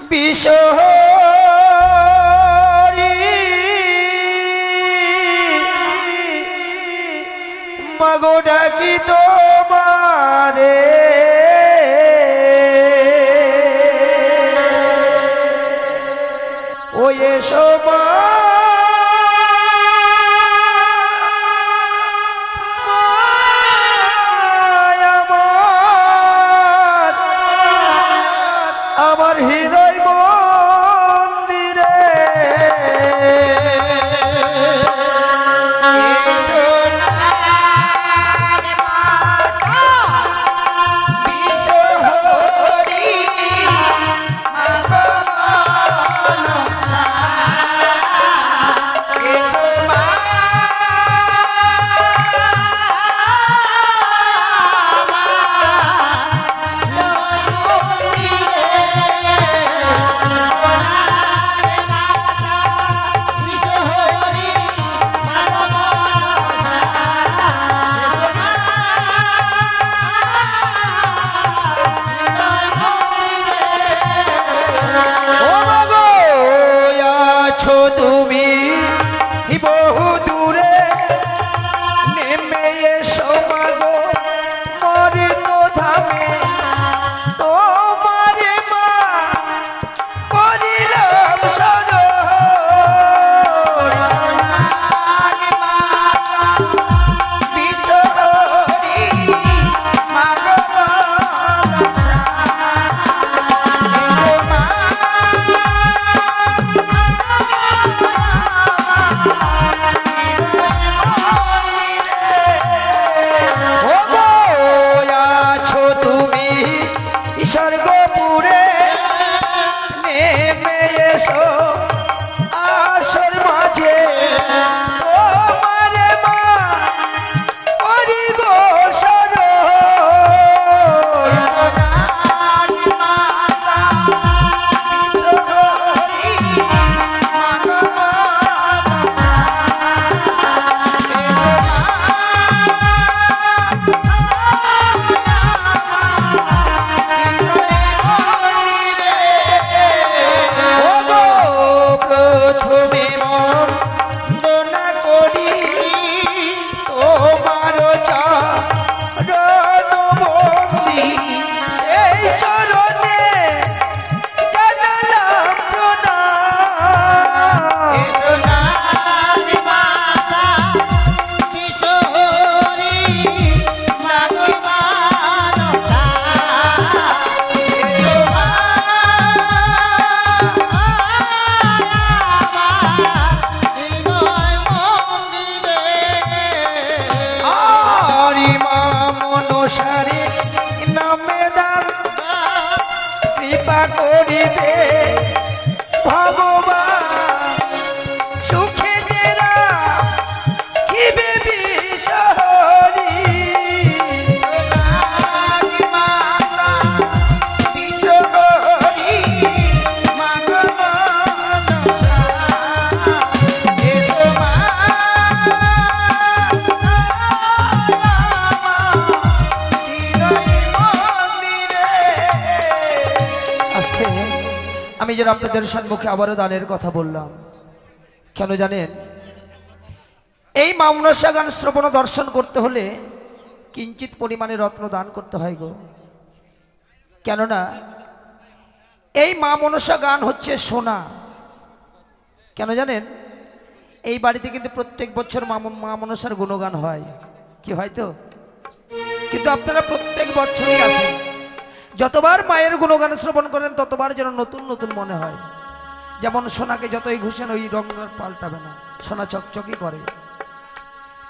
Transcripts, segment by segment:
বিষহরি মগো ডাকি তোমারে করিবে। আমি যেন আপনাদের সম্মুখে আবারও দানের কথা বললাম। কেন জানেন? এই মামনসা গান শ্রবণ দর্শন করতে হলে কিঞ্চিত পরিমাণে রত্ন দান করতে হয় গো। কেননা, এই মা মনসা গান হচ্ছে সোনা। কেন জানেন? এই বাড়িতে কিন্তু প্রত্যেক বছর মা মনসার গুণগান হয়। কি হয় তো? কিন্তু আপনারা প্রত্যেক বছরই আসেন। যতবার মায়ের গুণগান শ্রবণ করেন, ততবার যেন নতুন নতুন মনে হয়। যেমন সোনাকে যতই ঘুষেন, ওই আর পাল্টাবে না। সোনা চকচকই করে।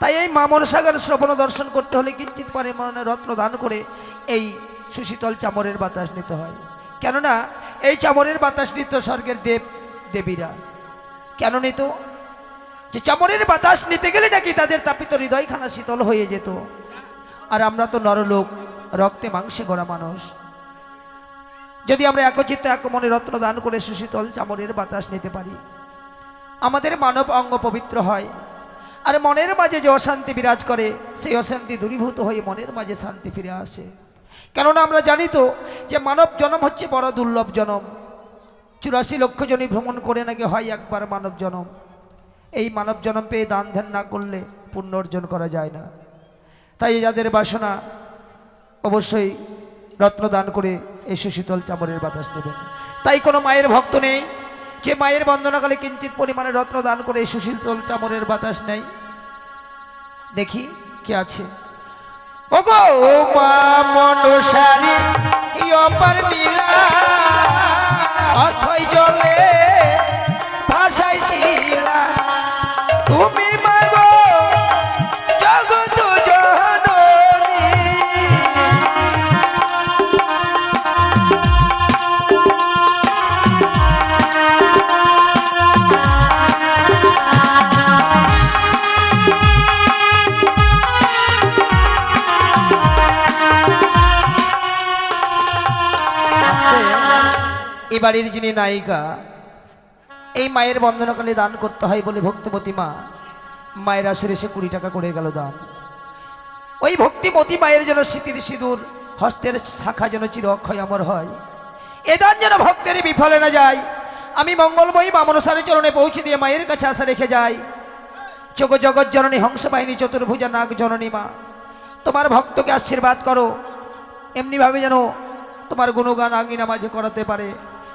তাই এই মা মনসাগর শ্রবণ দর্শন করতে হলে কিঞ্চিত পরিমাণে রত্ন দান করে এই সুশীতল চামরের বাতাস নিতে হয়। কেননা, এই চামরের বাতাস নিত স্বর্গের দেব, দেবীরা। কেন নিত? যে চামরের বাতাস নিতে গেলে নাকি তাদের তাপিত হৃদয়খানা শীতল হয়ে যেত। আর আমরা তো নরলোক, রক্তে মাংসে গড়া মানুষ। যদি আমরা একচিত্ত এক মনে রত্ন দান করে সুশীতল চামরের বাতাস নিতে পারি, আমাদের মানব অঙ্গ পবিত্র হয়। আর মনের মাঝে যে অশান্তি বিরাজ করে, সেই অশান্তি দূরীভূত হয়ে মনের মাঝে শান্তি ফিরে আসে। কেননা আমরা জানি তো যে মানব জন্ম হচ্ছে বড় দুর্লভ জনম। চুরাশি লক্ষ জনই ভ্রমণ করে নাকি হয় একবার মানব জনম। এই মানব জনম পেয়ে দান ধ্যান না করলে পুণ্য অর্জন করা যায় না। তাই যাদের বাসনা অবশ্যই রত্ন দান করে এসে শীতল চামরের বাতাস নেবেন তাই কোনো মায়ের ভক্ত নেই। যে মায়ের বন্দনাকালে কিঞ্চিত পরিমাণে রত্ন দান করে এসে শীতল চামরের বাতাস নেই দেখি কে আছে। ওগো, মা মনসারি অথই জলে ভাষাই শিলা তুমি এই বাড়ির যিনি নায়িকা, এই মায়ের বন্ধনকালে দান করতে হয় বলে ভক্তিমতী মা। মায়ের আসরে এসে কুড়ি টাকা করে গেল দান। ওই ভক্তিমতী মায়ের যেন স্মৃতির সিঁদুর, হস্তের শাখা যেন চির অক্ষয় অমর হয়। এ দান যেন ভক্তের বিফলে না যায়। আমি মঙ্গলময়ী মামনসারে চরণে পৌঁছে দিয়ে মায়ের কাছে আশা রেখে যাই। চোখ জগৎ জননী, হংস বাহিনী, চতুর্ভুজা, নাগ জননী মা, তোমার ভক্তকে আশীর্বাদ করো। এমনিভাবে যেন তোমার গুণগান আঙ্গিনা মাঝে করাতে পারে।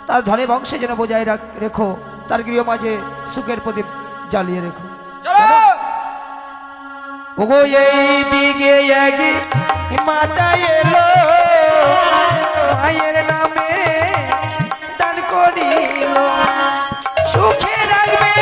তার ধনে বংশে যেন বজায় রাখ রেখো। তার গৃহ মাঝে সুখের প্রদীপ জ্বালিয়ে রেখো। ওগো এই দিকে মাতা এলো। মায়ের নামে দান করিল। সুখে রাখবে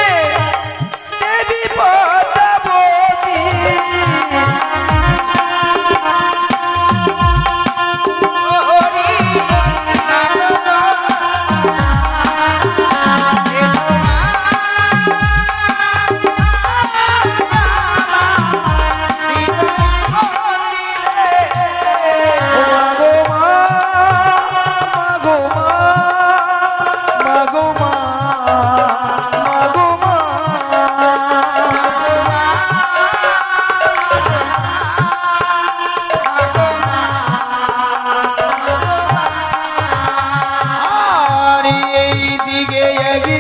দিকে এগি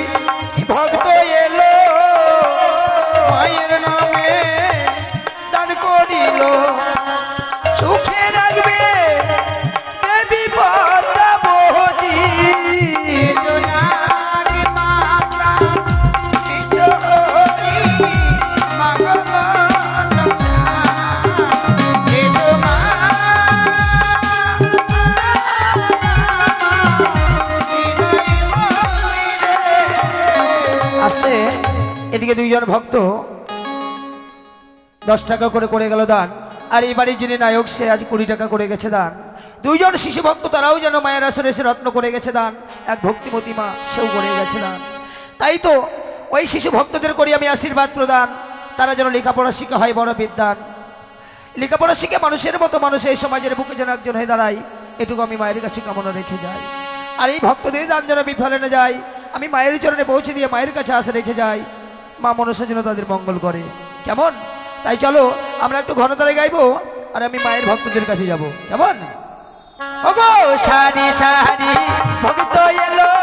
ভক্ত এলো মায়ের নামে দান করিল। আসতে এদিকে দুইজন ভক্ত দশ টাকা করে করে গেল দান। আর এই বাড়ির যিনি নায়ক, সে আজ কুড়ি টাকা করে গেছে দান। দুইজন শিশু ভক্ত, তারাও যেন মায়ের আসরে এসে রত্ন করে গেছে দান। এক ভক্তিমতী মা, সেও করে গেছে দান। তাই তো ওই শিশু ভক্তদের করি আমি আশীর্বাদ প্রদান। তারা যেন লেখাপড়া শিখে হয় বড় বিদ্যান। লেখাপড়া শিখে মানুষের মতো মানুষ এই সমাজের বুকে যেন একজন হয়ে দাঁড়ায়, এটুকু আমি মায়ের কাছে কামনা রেখে যাই। আর এই ভক্তদের দান যেন বিফলে না যায় আমি মায়ের চরণে পৌঁছে দিয়ে মায়ের কাছে আসে রেখে যাই। মা মনসা যেন তাদের মঙ্গল করে। কেমন? তাই চলো, আমরা একটু ঘনতারে গাইবো আর আমি মায়ের ভক্তদের কাছে যাব। কেমন? ওগো, সারি সারি, ভক্ত এলো।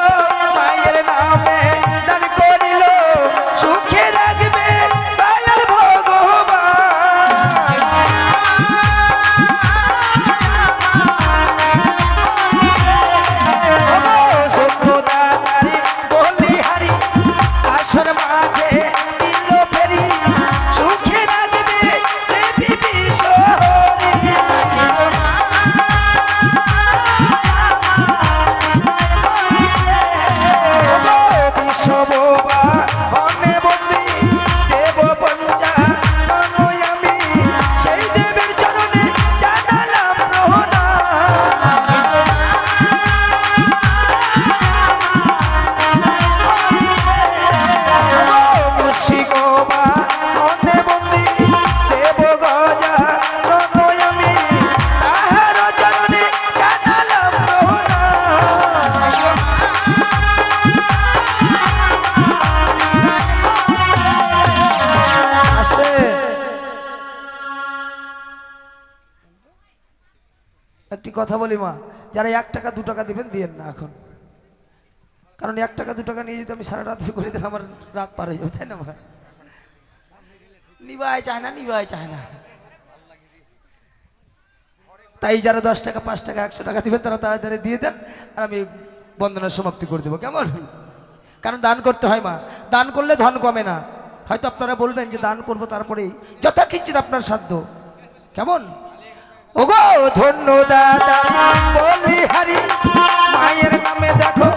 কথা বলি মা, যারা এক টাকা, দু টাকা দেবেন, দিয়েন না এখন। কারণ এক টাকা, দু টাকা নিয়ে যদি আমি সারা রাত করে দিলে আমার রাত পার হয়ে যাবে, তাই না আমার নিবাই চায় না নিবাই চায় না। তাই যারা দশ টাকা, পাঁচ টাকা, একশো টাকা দিবেন, তারা তাড়াতাড়ি দিয়ে দেন, আর আমি বন্দনার সমাপ্তি করে দেবো, কেমন? কারণ দান করতে হয় মা, দান করলে ধন কমে না। হয়তো আপনারা বলবেন যে দান করব তারপরেই যথা কিঞ্চিত আপনার সাধ্য, কেমন? ওগো ধন্য দাদা বলি হারি মায়ের নামে দেখো।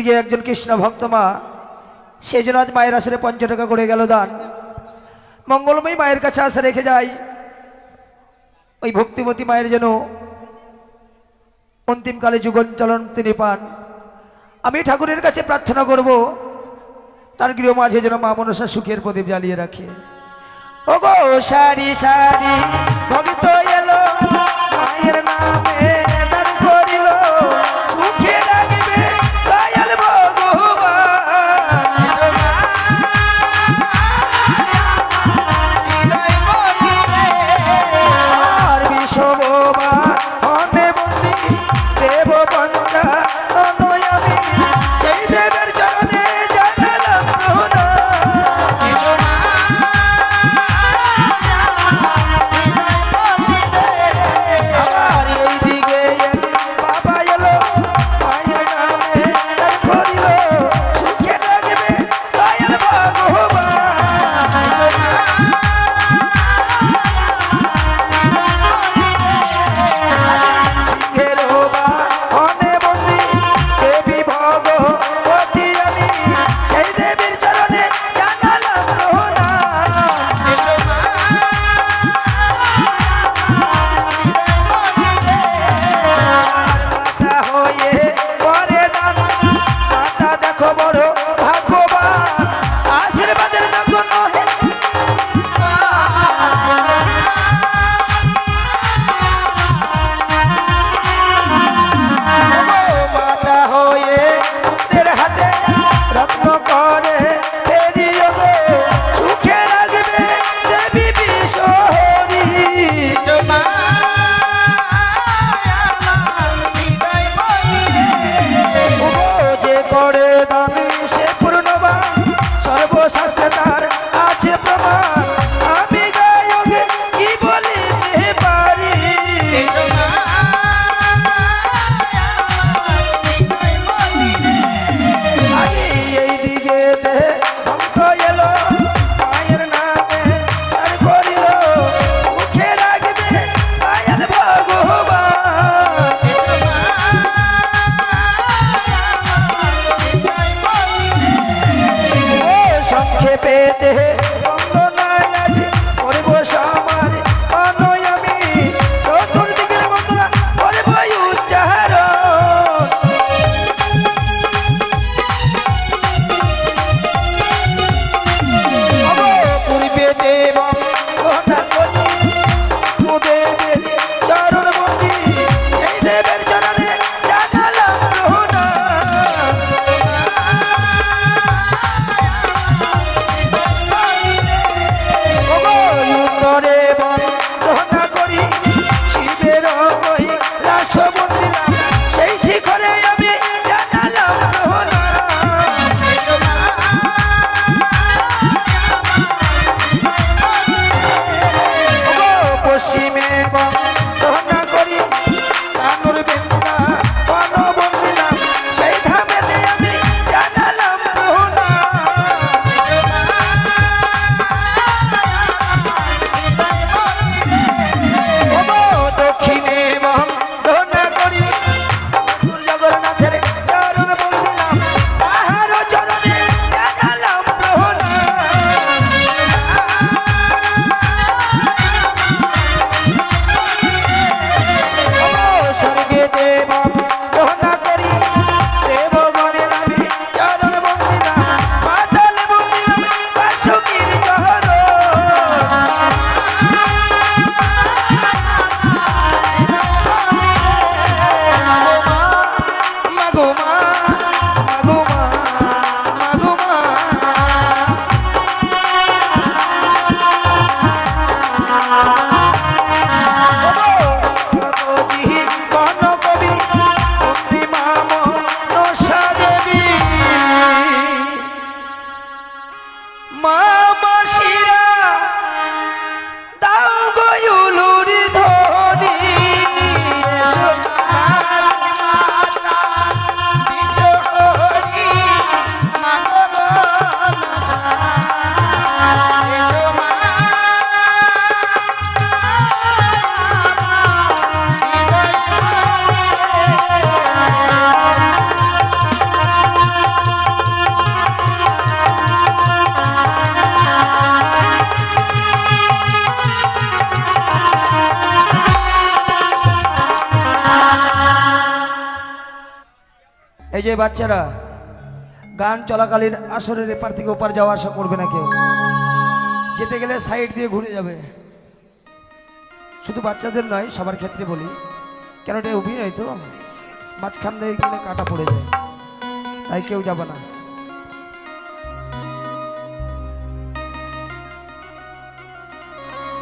এদিকে একজন কৃষ্ণ ভক্ত মা সেই জন্য আজ মায়ের আসরে পঞ্চ টাকা করে গেল দান। মঙ্গলময়ী মায়ের কাছে আসে রেখে যায় ওই ভক্তিমতী মায়ের যেন অন্তিমকালে যুগন চলন তিনি পান। আমি ঠাকুরের কাছে প্রার্থনা করব, তার গৃহ মাঝে যেন মা মনসা সুখের প্রদীপ জ্বালিয়ে রাখে। ওগো সারি সারি সেই মা এই যে বাচ্চারা, গান চলাকালীন আসরের এপার থেকে ওপার যাওয়া আসা করবে না কেউ। যেতে গেলে সাইড দিয়ে ঘুরে যাবে। শুধু বাচ্চাদের নয়, সবার ক্ষেত্রে বলি, কেন এটা অভিনয় তো? মাঝখান দিয়ে গেলে কাটা পড়ে যায়। তাই কেউ যাবে না।